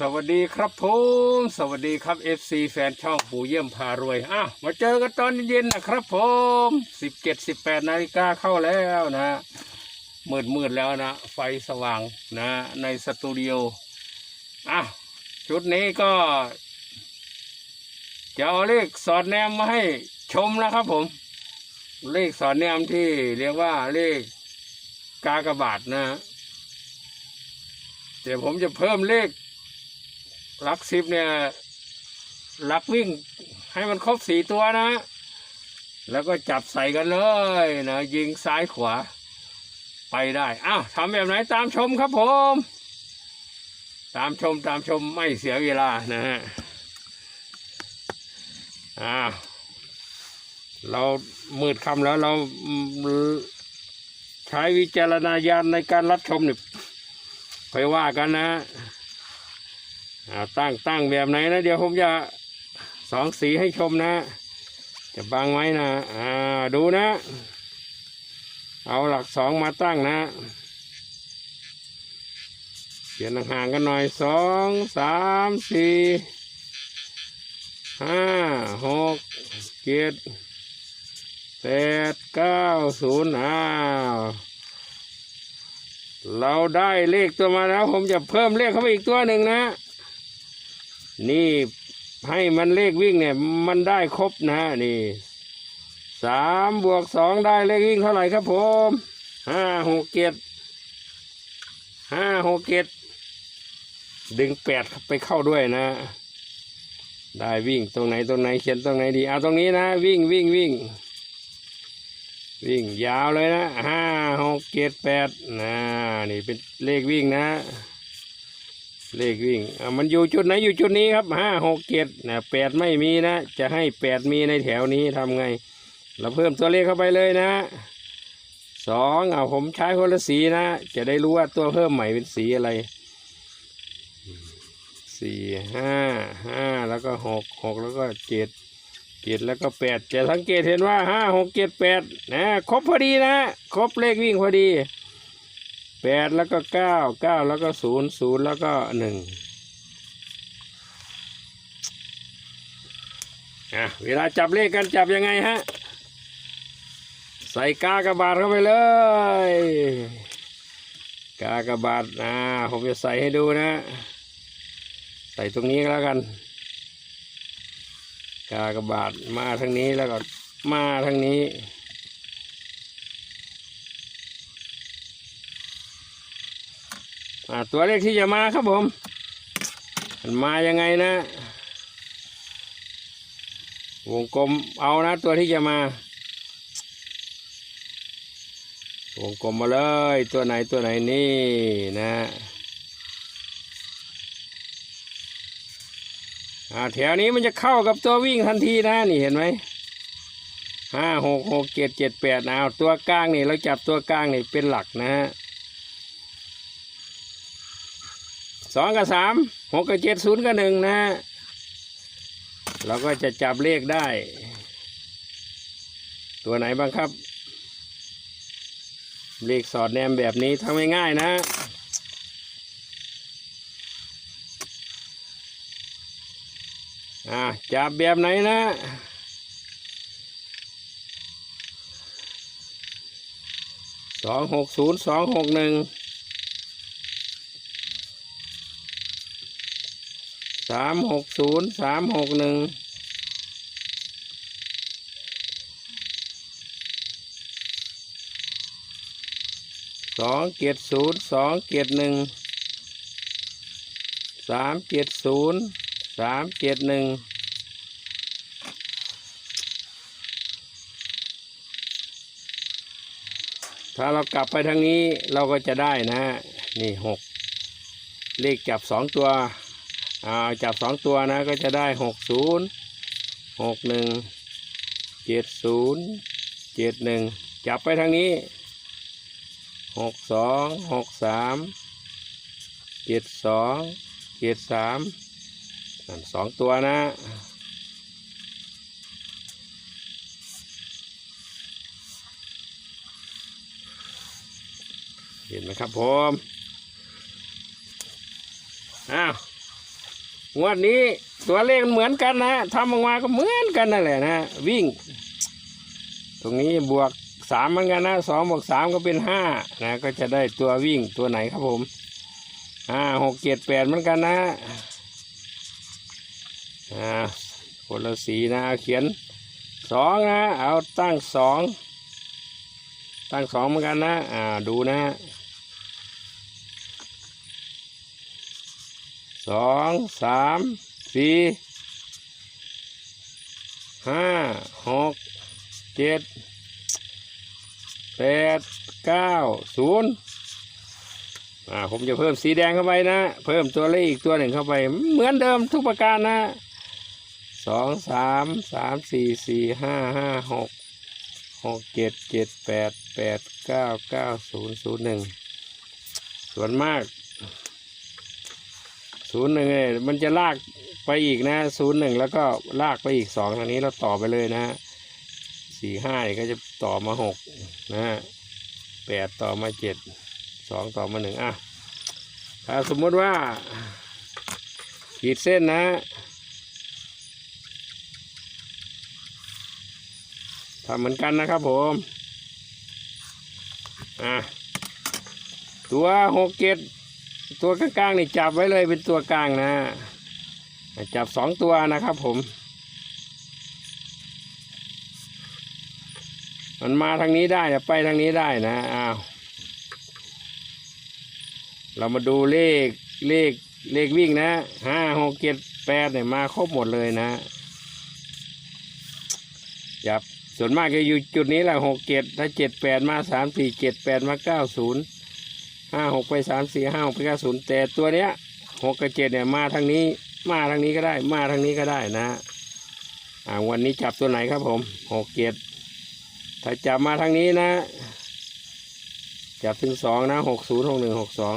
สวัสดีครับผมสวัสดีครับ FC แฟนช่องปู่เยี่ยมพารวยอ้าวมาเจอกันตอนเย็นนะครับผม17 18นาฬิกาเข้าแล้วนะมืดมืดแล้วนะ ไฟสว่างนะในสตูดิโออ้าวชุดนี้ก็ จะเอาเลขสอดแนมมาให้ชมนะครับผม เลขสอดแนมที่เรียกว่าเลขกากระบาทนะเดี๋ยวผมจะเพิ่มเลข หลักสิบเนี่ย หลักวิ่งให้มันครบสี่ตัวนะ แล้วก็จับใส่กันเลยนะยิงซ้ายขวา ไปได้อ้าวทำแบบไหนตามชมครับผม ตามชมตามชมไม่เสียเวลานะฮะอ้าวเรามืดคำแล้วเราใช้วิจารณญาณในการรับชมเนี่ยค่อยว่ากันนะ อ่าตั้งตั้งแบบไหนนะเดี๋ยวผมจะสองสีให้ชมนะ จะบังไว้นะอ่าดูนะ เอาหลักสองมาตั้งนะเขียนห่างกันหน่อยสองสามสี่ห้าหกเจ็ดแปดเก้าศูนย์อ้าวเราได้เลขตัวมาแล้ว ผมจะเพิ่มเลขเข้าไปอีกตัวหนึ่งนะ นี่ให้มันเลขวิ่งเนี่ย มันได้ครบนะนี่สามบวกสองได้เลขวิ่งเท่าไหร่ครับผมห้าหกเจ็ดห้าหกเจ็ดดึงแปดไปเข้าด้วยนะ ได้วิ่งตรงไหนตรงไหนเขียนตรงไหนดีเอาตรงนี้นะ วิ่งวิ่งวิ่ง วิ่งยาวเลยนะห้าหกเจ็ดแปดนะนี่เป็นเลขวิ่งนะ เลขวิ่งอะมันอยู่จุดไหนอยู่จุดนี้ครับห้าหกเจ็ดนะแปดไม่มีนะ จะให้แปดมีในแถวนี้ทำไง เราเพิ่มตัวเลขเข้าไปเลยนะสองเอาผมใช้คนละสีนะ จะได้รู้ว่าตัวเพิ่มใหม่เป็นสีอะไรสี่ห้าห้าแล้วก็หกหกแล้วก็เจ็ดเจ็ดแล้วก็แปดจะสังเกตเห็นว่าห้าหกเจ็ดแปดนะครบพอดีนะ ครบเลขวิ่งพอดี แปดแล้วก็เก้าเก้าแล้วก็ศูนย์ศูนย์แล้วก็หนึ่งอะเวลาจับเลขกันจับยังไงฮะ ใส่กากระบาดเข้าไปเลย กากระบาดอ่าผมจะใส่ให้ดูนะ ใส่ตรงนี้แล้วกัน กากระบาทมาทางนี้แล้วก็มาทางนี้ อ่า ตัวเลขที่จะมาครับผมมันมายังไงนะ วงกลมเอานะ ตัวที่จะมา วงกลมมาเลย ตัวไหนตัวไหนนี่นะแถวนี้มันจะเข้ากับตัววิ่งทันทีนะ นี่เห็นไหมห้าหกหกเจ็ดเจ็ดแปดเอาตัวกลางนี่เราจับตัวกลางนี่เป็นหลักนะฮะ สองกับสามหกกับเจ็ดศูนย์กับหนึ่งนะฮะเราก็จะจับเลขได้ ตัวไหนบ้างครับ เลขสอดแนมแบบนี้ทำง่ายๆนะอ่าจับแบบไหนนะสองหกศูนย์สองหกหนึ่ง สามหกศูนย์สามหกหนึ่งสองเจ็ดศูนย์สองเจ็ดหนึ่งสามเจ็ดศูนย์สามเจ็ดหนึ่งถ้าเรากลับไปทางนี้เราก็จะได้นะ นี่หกเลขจับสองตัว อ่าจับสองตัวนะก็จะได้หกศูนย์หกหนึ่งเจ็ดศูนย์เจ็ดหนึ่งจับไปทางนี้หกสองหกสามเจ็ดสองเจ็ดสามอันสองตัวนะเห็นไหมครับผม อ้าว งวดนี้ตัวเลขเหมือนกันนะทำออกมาก็เหมือนกันนั่นแหละนะวิ่ง ตรงนี้บวกสามเหมือนกันนะสองบวกสามก็เป็นห้านะ ก็จะได้ตัววิ่งตัวไหนครับผมห้าหกเจ็ดแปดเหมือนกันนะอ่าคนละสีนะเอาเขียนสองนะเอาตั้งสองตั้งสองเหมือนกันนะอ่าดูนะ สองสามสี่ห้าหกเจ็ดแปดเก้าศูนย์อ่าผมจะเพิ่มสีแดงเข้าไปนะ เพิ่มตัวเลขอีกตัวหนึ่งเข้าไป เหมือนเดิมทุกประการนะสองสามสามสี่สี่ห้าห้าหกหกเจ็ดเจ็ดแปดแปดเก้าเก้าศูนย์ศูนย์หนึ่งส่วนมาก ศูนย์หนึ่งเนี่ยมันจะลากไปอีกนะศูนย์หนึ่งแล้วก็ลากไปอีกสองทางนี้เราต่อไปเลยนะสี่ห้าก็จะต่อมาหกนะฮะแปดต่อมาเจ็ดสองต่อมาหนึ่งอะถ้าสมมติว่าขีดเส้นนะทำเหมือนกันนะครับผมอะตัวหกเจ็ด ตัวกลางๆนี่จับไว้เลยเป็นตัวกลางนะ จับสองตัวนะครับผม มันมาทางนี้ได้ไปทางนี้ได้นะอ้าวเรามาดูเลขเลขเลขวิ่งนะห้าหกเจ็ดแปดเนี่ยมาครบหมดเลยนะจับส่วนมากจะอยู่จุดนี้แหละหกเจ็ดถ้าเจ็ดแปดมาสามสี่เจ็ดแปดมาเก้าศูนย์ ห้าหกไปสามสี่ห้าหกไปเก้าศูนย์แต่ตัวเนี้ยหกกับเจ็ดเนี่ยมาทางนี้ มาทางนี้ก็ได้ มาทางนี้ก็ได้นะอ่าวันนี้จับตัวไหนครับผมหกเจ็ดถ้าจับมาทางนี้นะจับถึงสองนะหกศูนย์หกหนึ่งหกสอง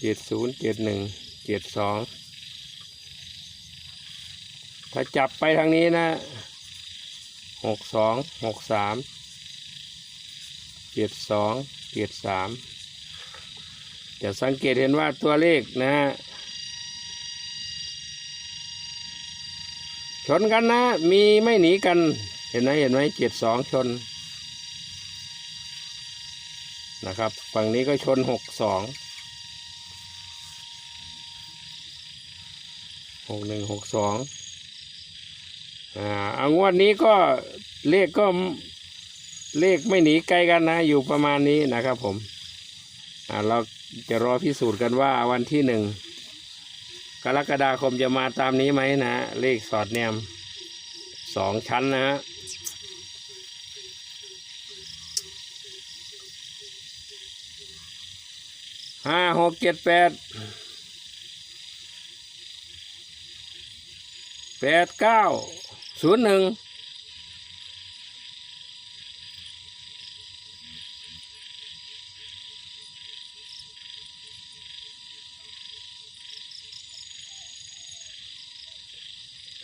เจ็ดศูนย์เจ็ดหนึ่งเจ็ดสองถ้าจับไปทางนี้นะ หกสองหกสามเจ็ดสองเจ็ดสามจะสังเกตเห็นว่าตัวเลขนะฮะชนกันนะ มีไม่หนีกัน เห็นไหมเห็นไหมเจ็ดสองชน นะครับ ฝั่งนี้ก็ชนหกสองหกหนึ่งหกสอง อ่าเอางวดนี้ก็เลขก็เลขไม่หนีไกลกันนะ อยู่ประมาณนี้นะครับผมอ่าเราจะรอพิสูจน์กันว่าวันที่หนึ่งกรกฎาคมจะมาตามนี้ไหมนะเลขสอดแนมสองชั้นนะฮะห้าหกเจ็ดแปดแปดเก้า ศูนย์หนึ่ง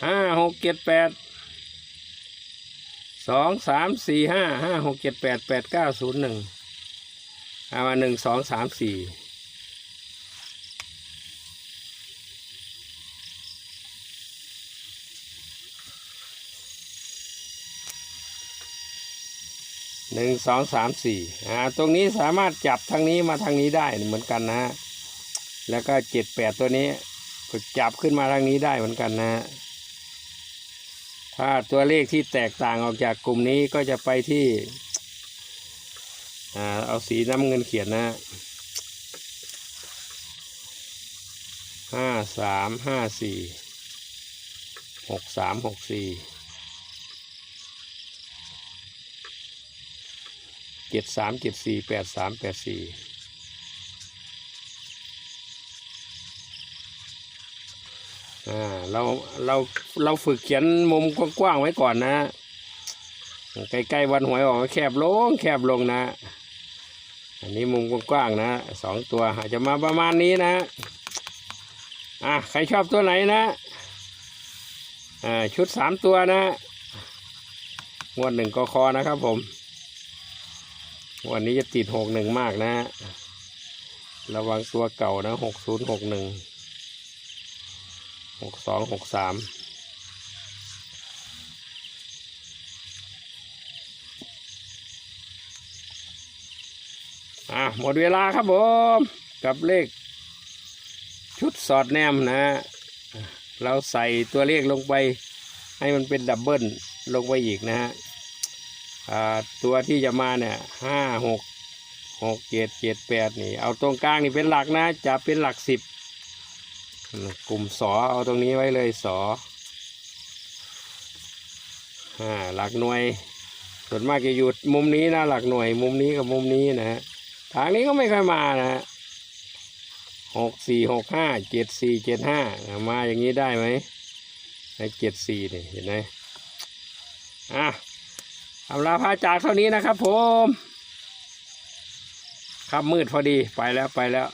ห้าหกเจ็ดแปดสองสามสี่ห้าห้าหกเจ็ดแปดแปดเก้าศูนย์หนึ่งเอามาหนึ่งสองสามสี่ หนึ่งสองสามสี่อ่าตรงนี้สามารถจับทางนี้มาทางนี้ได้เหมือนกันนะฮะแล้วก็เจ็ดแปดตัวนี้ก็จับขึ้นมาทางนี้ได้เหมือนกันนะฮะถ้าตัวเลขที่แตกต่างออกจากกลุ่มนี้ก็จะไปที่อ่าเอาสีน้ำเงินเขียนนะห้าสามห้าสี่หกสามหกสี่ เจ็ดสามเจ็ดสี่แปดสามแปดสี่อ่าเราเราเราฝึกเขียนมุมกว้างๆไว้ก่อนนะใกล้ๆวันหวยออกแคบลงแคบลงนะ อันนี้มุมกว้างๆนะสองตัวอาจจะมาประมาณนี้นะอะใครชอบตัวไหนนะอ่าชุดสามตัวนะงวดหนึ่งกคอนะครับผม วันนี้จะติดหกหนึ่งมากนะฮะระวังตัวเก่านะหกศูนย์หกหนึ่งหกสองหกสามอะหมดเวลาครับผม กับเลข ชุดสอดแนมนะ เราใส่ตัวเลขลงไป ให้มันเป็นดับเบิลลงไปอีกนะฮะ ตัวที่จะมาเนี่ยห้าหกหกเจ็ดเจ็ดแปดนี่ เอาตรงกลางนี่เป็นหลักนะ จะเป็นหลักสิบกลุ่มสอเอาตรงนี้ไว้เลยสออ่าหลักหน่วย ส่วนมากจะอยู่มุมนี้นะหลักหน่วย มุมนี้กับมุมนี้นะฮะทางนี้ก็ไม่ค่อยมานะฮะหกสี่หกห้าเจ็ดสี่เจ็ดห้ามาอย่างนี้ได้ไหมในเจ็ดสี่นี่เห็นไหมอะ อำลาพาจากเท่านี้นะครับผมครับมืดพอดีไปแล้วไปแล้ว